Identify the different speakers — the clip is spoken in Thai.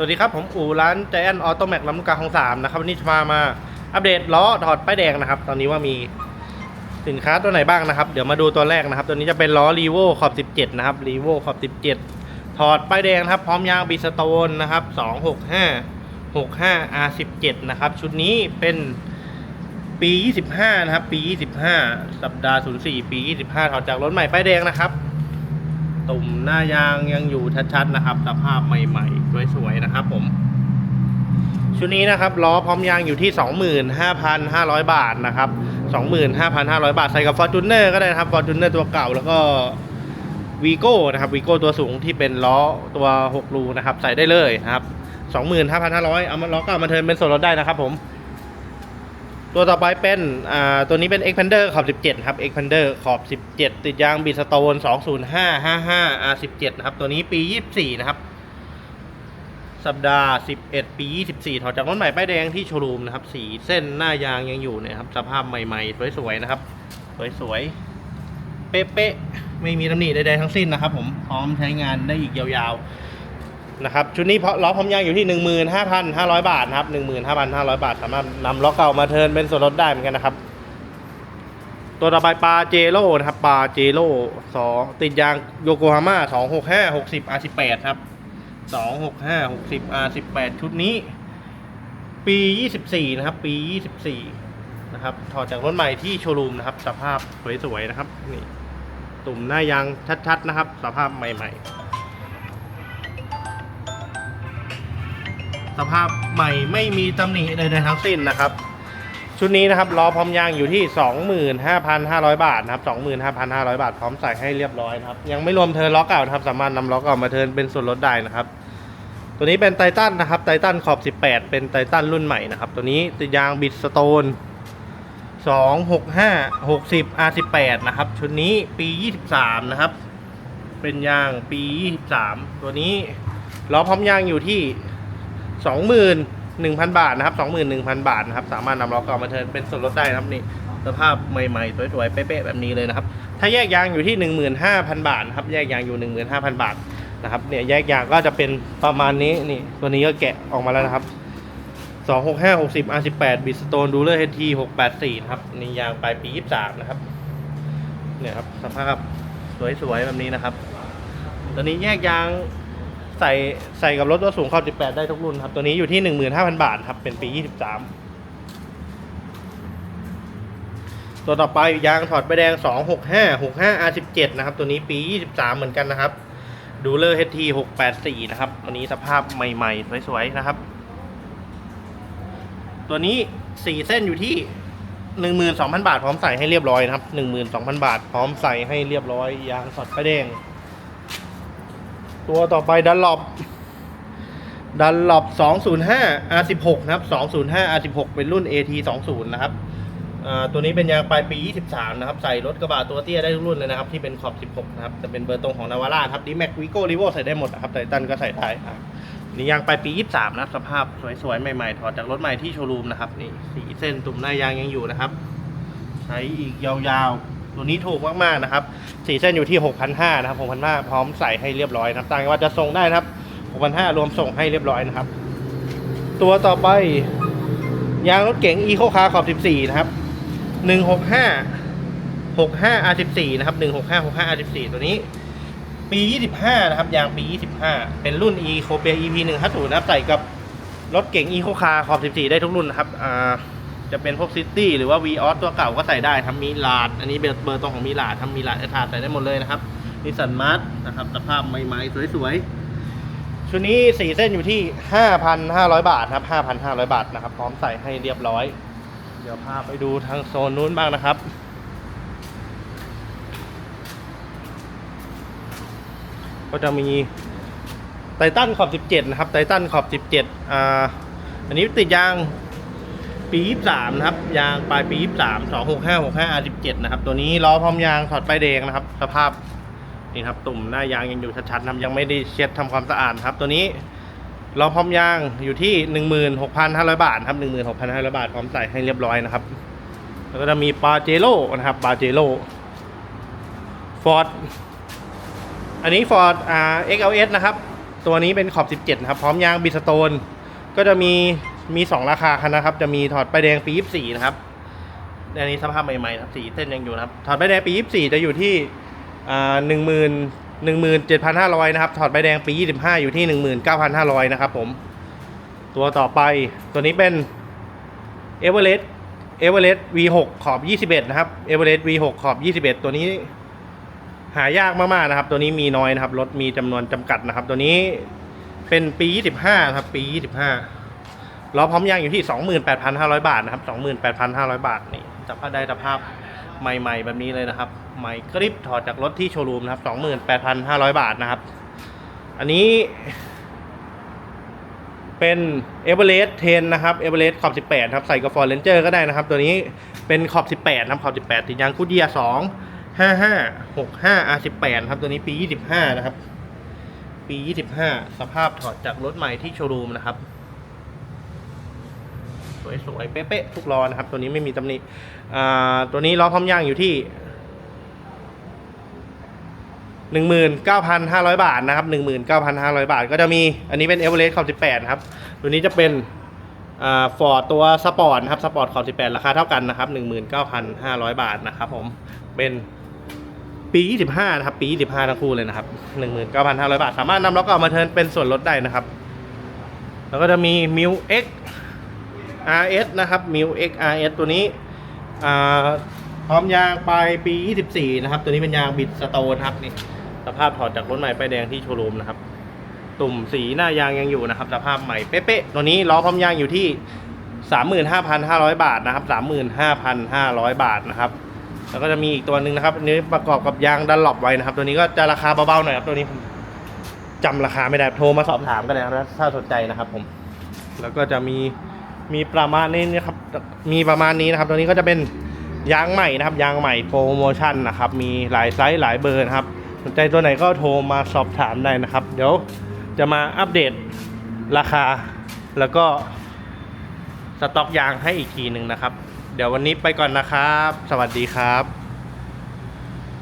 Speaker 1: สวัสดีครับ ผมอู่ร้านใจนออโตแม็กลำลูกกาของสามนะครับวันนี้จะมามาอัปเดตล้อถอดป้ายแดงนะครับ ตอนนี้ว่ามีสินค้าตัวไหนบ้างนะครับ เดี๋ยวมาดูตัวแรกนะครับ ตัวนี้จะเป็นล้อรีโวขอบ 17 นะครับรีโวขอบ 17 ถอดป้ายแดงครับ พร้อมยางบีสโตนนะครับ 265 65 R17 นะครับ ชุดนี้เป็นปี 25 นะครับ ปี 25 สัปดาห์ 04 ปี 25 ถอดจากรถใหม่ป้ายแดงนะครับ ตุ่มหน้ายางยังอยู่ชัดๆนะครับสภาพใหม่ๆสวยๆนะครับผมชุดนี้นะครับล้อพร้อมยางอยู่ที่ 25,500 บาทนะครับ 25,500 บาทใส่กับ Fortuner ก็ได้นะครับ Fortuner ตัวเก่าแล้วก็วีโก้นะครับวีโก้ตัวสูงที่เป็นล้อตัว 6 รูนะครับ ใส่ได้เลยนะครับ 25,500 เอามาล้อก็เอามาเทินเป็นส่วนลดได้นะครับผม ตัวต่อไปเป็นอ่าตัวนี้เป็น Expander ขอบ 17 ครับ Expander ขอบ 17 ติดยางบีสโตน20555 R17 นะครับ ตัวนี้ปี 24 นะครับ สัปดาห์ 11 ปี 24 ถอดจากรถใหม่ป้ายแดงที่โชว์รูมนะครับ สีเส้นหน้ายางยังอยู่นะครับ สภาพใหม่ๆ สวยๆ นะครับ สวยๆ เป๊ะๆ ไม่มีตำหนิใดๆทั้งสิ้นนะครับผม พร้อมใช้งานได้อีกยาวๆ นะครับชุดนี้เพราะล้อพร้อมยางอยู่ที่ 15,500 บาทนะครับ 15,500 บาท สามารถนำล้อเก่ามาเทินเป็นส่วนลดได้เหมือนกันนะครับ ตัวต่อไปปาเจโร่นะครับปาเจโร่สองติดยางโยโกฮาม่าสองหกห้าหกสิบ R18 ครับสองหกห้าหกสิบ R18 ชุดนี้ ปียี่สิบสี่นะครับ ปียี่สิบสี่นะครับถอดจากรถใหม่ที่โชว์รูมนะครับ สภาพสวยๆนะครับนี่ตุ่มหน้ายางชัดๆนะครับ สภาพใหม่ ๆ สภาพใหม่ไม่มีตำหนิใดๆทั้งสิ้นนะครับ ชุดนี้นะครับล้อพร้อมยางอยู่ที่ 25,500 บาทนะครับ 25,500 บาทพร้อมใส่ให้เรียบร้อยนะครับ ยังไม่รวมเทิร์นล้อเก่านะครับ สามารถนำล้อเก่ามาเทิร์นเป็นส่วนลดได้นะครับ ตัวนี้เป็นไททันนะครับไททันขอบ 18 เป็นไททันรุ่นใหม่นะครับ ตัวนี้ติดยางบิดสโตน265 60 R18 นะครับ ชุดนี้ปี 23 นะครับ เป็นยางปี 23 ตัวนี้ล้อพร้อมยางอยู่ที่ สองหมื่นหนึ่งพันบาทนะครับสองหมื่นหนึ่งพันบาทนะครับ สามารถนำล้อเก่ามาเทิร์นเป็นส่วนลดได้นะครับนี่สภาพใหม่ๆสวยๆเป๊ะๆแบบนี้เลยนะครับ ถ้าแยกยางอยู่ที่หนึ่งหมื่นห้าพันบาทครับแยกยางอยู่หนึ่งหมื่นห้าพันบาทนะครับเนี่ยแยกยางก็จะเป็นประมาณนี้นี่ตัวนี้ก็แกะออกมาแล้วนะครับสองหกห้าหกสิบอาร์สิบแปดบิสโตนดูเลอร์เฮทีหกแปดสี่นะครับนี่ยางปลายปียี่สิบสามนะครับเนี่ยครับสภาพสวยๆแบบนี้นะครับ ตัวนี้แยกยาง ใส่ใส่กับรถตัวสูงขอบ18 ได้ทุกรุ่นครับ ตัวนี้อยู่ที่ 15,000 บาทครับ เป็นปี 23 ตัวต่อไปยางถอดใบแดง 265 65 R17 นะครับ ตัวนี้ปี 23 เหมือนกันนะครับ ดูเลอร์ HT 684 นะครับตัวนี้สภาพใหม่ ๆ สวย ๆ นะครับ ตัวนี้ 4 เส้นอยู่ที่12,000บาทพร้อมใส่ให้เรียบร้อยนะครับ12,000บาทพร้อมใส่ให้เรียบร้อยยางถอดใบแดง ตัวต่อไปดันหลบดันหลบ205 R16 นะครับ 205 R16 เป็นรุ่น AT 20นะครับตัวนี้เป็นยางปลายปี 23 นะครับ ใส่รถกระบะตัวเตี้ยได้ทุกรุ่นเลยนะครับ ที่เป็นขอบ 16 นะครับ จะเป็นเบอร์ตรงของนาวาร่าครับดีแม็กวิโก้ริโวใส่ได้หมดนะครับไททันก็ใส่ได้ครับนี่ยางปลายปี 23 นะครับสภาพสวยๆ ใหม่ๆ ถอดจากรถใหม่ที่โชว์รูมนะครับ นี่สีเส้นตุ่มหน้ายางยังอยู่นะครับ ใช้อีกยาวๆ ตัวนี้ถูกมากๆนะครับสีเส้นอยู่ที่6,500นะครับ6,500พร้อมใส่ให้เรียบร้อยนะครับต่างจังหวัดจะส่งได้นะครับ6,500รวมส่งให้เรียบร้อยนะครับ ตัวต่อไปยางรถเก๋ง Eco Car ขอบ 14 นะครับ 165 65 R14 นะครับ 165 65 R14 ตัวนี้ ปี 25 นะครับ ยางปี 25 เป็นรุ่น Eco p EP 150นะครับ ใส่กับรถเก๋ง Eco Car ขอบ 14 ได้ทุกรุ่นนะครับ อ่า จะเป็นพวกซิตี้หรือว่า v ีออสตัวเก่าก็ใส่ได้ทำมีลาด อันนี้เบอร์ตรงของมีลาดทำมีลาดเอทาใส่ได้หมดเลยนะครับนิสสันมาร์นะครับสภาพใหม่ๆสวยๆ ชุดนี้สีเส้นอยู่ที่ 5,500 บาทครับ 5,500 บาทนะครับ พร้อมใส่ให้เรียบร้อย เดี๋ยวพาไปดูทางโซนนู้นบ้างนะครับก็จะมีไททันขอบ 17 นะครับไททันขอบ 17 อ่า อันนี้ติดยาง ปี 23 นะครับ ยางปลายปี 23 265 65 R17 นะครับ ตัวนี้ล้อพร้อมยางถอดป้ายแดงนะครับ สภาพนี่ครับตุ่มหน้ายางยังอยู่ชัดๆนะครับยังไม่ได้เช็ดทำความสะอาดครับ ตัวนี้ล้อพร้อมยางอยู่ที่ 16,500 บาทครับ 16,500 บาทพร้อมใส่ให้เรียบร้อยนะครับ แล้วก็จะมีปาเจโร่นะครับปาเจโร่ฟอร์ดอันนี้ฟอร์ดอ่า XLS นะครับ ตัวนี้เป็นขอบ 17 นะครับ พร้อมยางบิสโตน ก็จะมี มี 2 ราคาคันนะครับ จะมีถอดไปแดงปี 24 นะครับอันนี้สภาพใหม่ๆนะครับสีเส้นยังอยู่นะครับ ถอดไปแดงปี 24 จะอยู่ที่หนึ่งหมื่นหนึ่งหมื่นเจ็ดพันห้าร้อยนะครับ ถอดใบแดงปี 25 อยู่ที่หนึ่งหมื่นเก้าพันห้าร้อยนะครับผม ตัวต่อไปตัวนี้เป็นเอเวอเรสต์เอเวอเรสต์ V6 ขอบ 21 นะครับเอเวอเรสต์ V6 ขอบ 21 ตัวนี้หายากมากๆนะครับ ตัวนี้มีน้อยนะครับ รถมีจำนวนจำกัดนะครับ ตัวนี้เป็นปี 25 ครับ ปี 25 ล้อพร้อมยางอยู่ที่ 28,500 บาทนะครับ 28,500 บาทนี่จะพได้สภาพใหม่ ๆ แบบนี้เลยนะครับใหม่กริปถอดจากรถที่โชว์รูมนะครับ 28,500 บาทนะครับ อันนี้ เป็นเอเวอเรสต์10นะครับเอเวอเรสต์ขอบ 18 ครับ ใส่กับฟอร์เรนเจอร์ก็ได้นะครับ ตัวนี้เป็นขอบ 18 นะครับ ขอบ 18 ติดยางคูเดีย2 55 65 R18 ครับ ตัวนี้ปี 25 นะครับ ปี 25 สภาพถอดจากรถใหม่ที่โชว์รูมนะครับ สวยๆ เป๊ะๆ ทุกล้อนะครับ ตัวนี้ไม่มีตำหนิตัวนี้ล้อพร้อมย่างอยู่ที่19,500บาทนะครับ19,500บาท ก็จะมีอันนี้เป็นเอเวอเรสต์ขอบ18ครับ ตัวนี้จะเป็นฟอร์ดตัวสปอร์ตนะครับสปอร์ตขอบ18ราคาเท่ากันนะครับ19,500บาทนะครับผมเป็นปี25นะครับ ปี 25 ทั้งคู่เลยนะครับ 19,500 บาท สามารถนำล็อกเอามาเทิร์นเป็นส่วนลดได้นะครับ แล้วก็จะมีมิวเอส RS นะครับมิว X RS ตัวนี้พร้อมยางปลายปี 24 นะครับ ตัวนี้เป็นยางบิดสโตนครับนี่สภาพถอดจากรถใหม่ป้ายแดงที่โชว์รูมนะครับ ตุ่มสีหน้ายางยังอยู่นะครับ สภาพใหม่เป๊ะๆตัวนี้ล้อพร้อมยางอยู่ที่ 35,500 บาทนะครับ 35,500 บาทนะครับแล้วก็จะมีอีกตัวหนึ่งนะครับอันนี้ประกอบกับยางดันหลบไว้นะครับ ตัวนี้ก็จะราคาเบาๆหน่อยครับตัวนี้ผมจำราคาไม่ได้โทรมาสอบถามกันนะครับถ้าสนใจนะครับผม แล้วก็จะมี มีประมาณนี้นะครับ มีประมาณนี้นะครับ ตัวนี้ก็จะเป็นยางใหม่นะครับ ยางใหม่โปรโมชั่นนะครับ มีหลายไซส์หลายเบอร์นะครับ สนใจตัวไหนก็โทรมาสอบถามได้นะครับ เดี๋ยวจะมาอัปเดตราคา แล้วก็สต็อกยางให้อีกทีหนึ่งนะครับ เดี๋ยววันนี้ไปก่อนนะครับ สวัสดีครับ